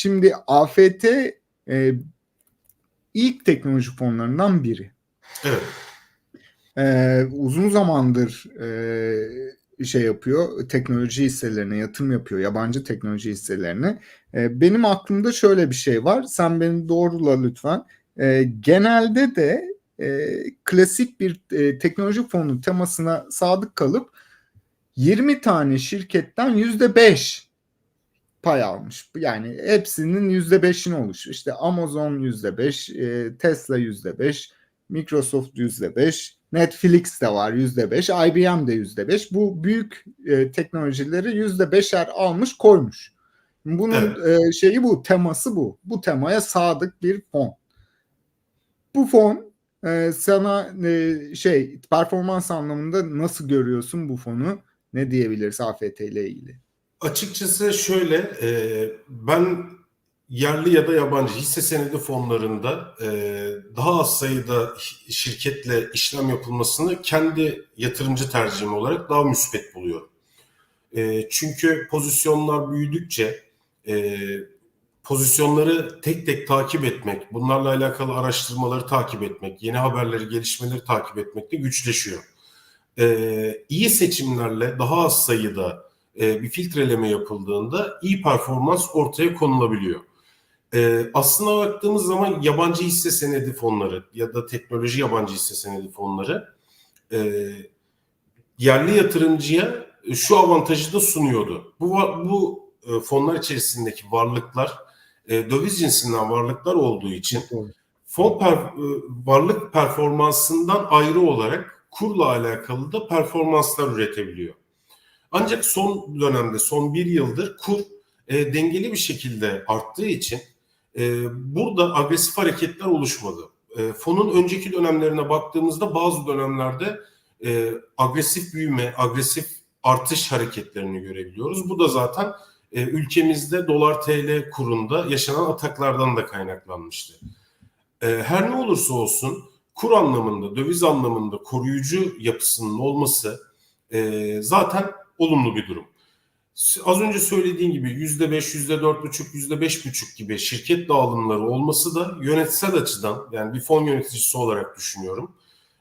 Şimdi AFT e, ilk teknoloji fonlarından biri. Evet. E, uzun zamandır e, şey yapıyor, teknoloji hisselerine yatırım yapıyor, yabancı teknoloji hisselerine. E, benim aklımda şöyle bir şey var, sen beni doğrula lütfen. E, genelde de e, klasik bir e, teknoloji fonu temasına sadık kalıp 20 tane şirketten %5 pay almış. Yani hepsinin %5'ini oluş. İşte Amazon %5, e, Tesla %5, Microsoft %5, Netflix de var %5, IBM de %5. Bu büyük e, teknolojileri %5'er almış koymuş. Bunun Evet. e, şeyi bu, teması bu. Bu temaya sadık bir fon. Bu fon e, sana e, şey performans anlamında nasıl görüyorsun bu fonu? Ne diyebiliriz AFT ile ilgili? Açıkçası şöyle, e, ben yerli ya da yabancı hisse senedi fonlarında e, daha az sayıda şi- şirketle işlem yapılmasını kendi yatırımcı tercihim olarak daha müspet buluyorum. E, çünkü pozisyonlar büyüdükçe e, pozisyonları tek tek takip etmek, bunlarla alakalı araştırmaları takip etmek, yeni haberleri, gelişmeleri takip etmek de güçleşiyor. E, iyi seçimlerle daha az sayıda e, bir filtreleme yapıldığında iyi performans ortaya konulabiliyor. E, aslına baktığımız zaman yabancı hisse senedi fonları ya da teknoloji yabancı hisse senedi fonları e, yerli yatırımcıya şu avantajı da sunuyordu. Bu bu e, fonlar içerisindeki varlıklar e, döviz cinsinden varlıklar olduğu için fon per- e, varlık performansından ayrı olarak kurla alakalı da performanslar üretebiliyor. Ancak son dönemde, son bir yıldır kur e, dengeli bir şekilde arttığı için e, burada agresif hareketler oluşmadı. E, fonun önceki dönemlerine baktığımızda bazı dönemlerde e, agresif büyüme, agresif artış hareketlerini görebiliyoruz. Bu da zaten e, ülkemizde dolar TL kurunda yaşanan ataklardan da kaynaklanmıştı. E, her ne olursa olsun kur anlamında, döviz anlamında koruyucu yapısının olması e, zaten olumlu bir durum. Az önce söylediğim gibi yüzde beş, yüzde dört buçuk, yüzde beş buçuk gibi şirket dağılımları olması da yönetsel açıdan yani bir fon yöneticisi olarak düşünüyorum.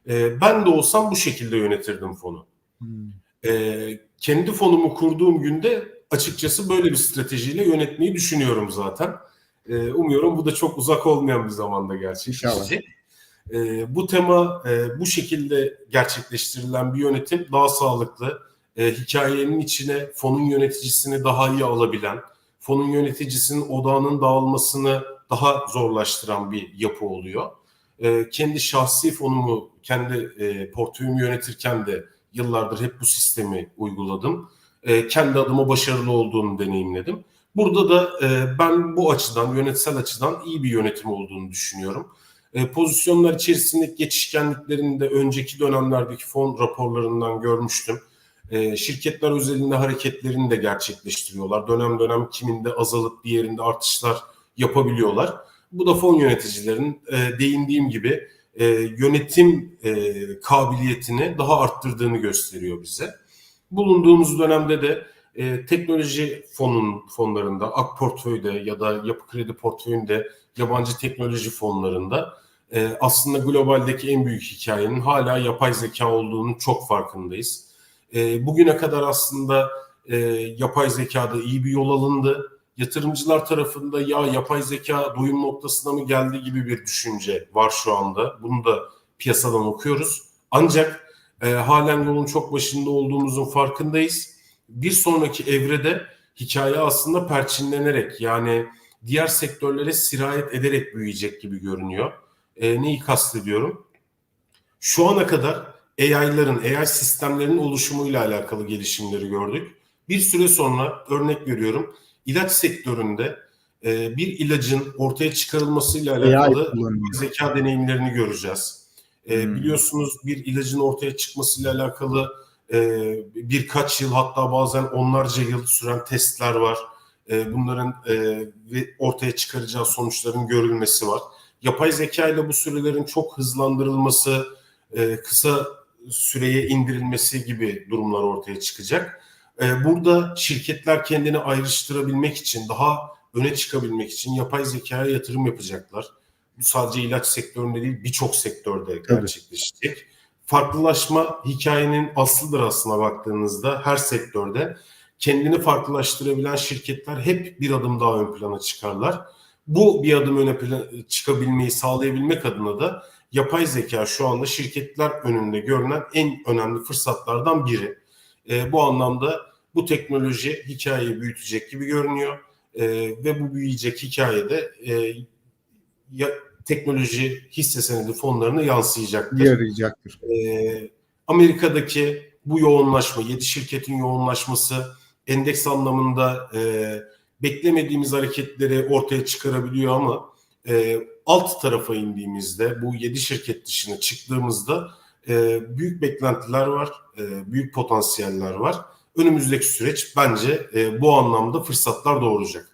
Ee, ben de olsam bu şekilde yönetirdim fonu. Hmm. Ee, kendi fonumu kurduğum günde açıkçası böyle bir stratejiyle yönetmeyi düşünüyorum zaten. Ee, umuyorum bu da çok uzak olmayan bir zamanda gerçekleşecek. Bu tema e, bu şekilde gerçekleştirilen bir yönetim daha sağlıklı, e, hikayenin içine fonun yöneticisini daha iyi alabilen, fonun yöneticisinin odağının dağılmasını daha zorlaştıran bir yapı oluyor. E, kendi şahsi fonumu, kendi e, portföyümü yönetirken de yıllardır hep bu sistemi uyguladım. E, kendi adıma başarılı olduğunu deneyimledim. Burada da e, ben bu açıdan, yönetsel açıdan iyi bir yönetim olduğunu düşünüyorum. E, pozisyonlar içerisindeki geçişkenliklerini de önceki dönemlerdeki fon raporlarından görmüştüm. E, şirketler özelinde hareketlerini de gerçekleştiriyorlar. Dönem dönem kiminde azalıp diğerinde artışlar yapabiliyorlar. Bu da fon yöneticilerin e, değindiğim gibi e, yönetim e, kabiliyetini daha arttırdığını gösteriyor bize. Bulunduğumuz dönemde de e, teknoloji fonun fonlarında, AK Portföy'de ya da Yapı Kredi Portföy'ünde yabancı teknoloji fonlarında e, aslında globaldeki en büyük hikayenin hala yapay zeka olduğunu çok farkındayız. E, bugüne kadar aslında e, yapay zekada iyi bir yol alındı. Yatırımcılar tarafında ya yapay zeka doyum noktasına mı geldi gibi bir düşünce var şu anda. Bunu da piyasadan okuyoruz. Ancak e, halen yolun çok başında olduğumuzun farkındayız. Bir sonraki evrede hikaye aslında perçinlenerek yani diğer sektörlere sirayet ederek büyüyecek gibi görünüyor. E, neyi kastediyorum? Şu ana kadar AI'ların, AI sistemlerinin oluşumuyla alakalı gelişimleri gördük. Bir süre sonra örnek veriyorum ilaç sektöründe e, bir ilacın ortaya çıkarılmasıyla alakalı zeka deneyimlerini göreceğiz. E, hmm. Biliyorsunuz bir ilacın ortaya çıkmasıyla alakalı e, birkaç yıl hatta bazen onlarca yıl süren testler var. E, bunların e, ortaya çıkaracağı sonuçların görülmesi var. Yapay zeka ile bu sürelerin çok hızlandırılması, e, kısa süreye indirilmesi gibi durumlar ortaya çıkacak. Burada şirketler kendini ayrıştırabilmek için, daha öne çıkabilmek için yapay zekaya yatırım yapacaklar. Bu sadece ilaç sektöründe değil birçok sektörde gerçekleşecek. Farklılaşma hikayenin aslıdır aslına baktığınızda her sektörde. Kendini farklılaştırabilen şirketler hep bir adım daha ön plana çıkarlar. Bu bir adım öne çıkabilmeyi sağlayabilmek adına da yapay zeka şu anda şirketler önünde görünen en önemli fırsatlardan biri. E, bu anlamda bu teknoloji hikayeyi büyütecek gibi görünüyor E, ve bu büyüyecek hikayede e, ya, teknoloji hisse senedi fonlarına yansıyacaktır. Yarayacaktır. E, Amerika'daki bu yoğunlaşma, 7 şirketin yoğunlaşması endeks anlamında e, beklemediğimiz hareketleri ortaya çıkarabiliyor ama e, alt tarafa indiğimizde bu 7 şirket dışına çıktığımızda e, büyük beklentiler var, e, büyük potansiyeller var. Önümüzdeki süreç bence e, bu anlamda fırsatlar doğuracak.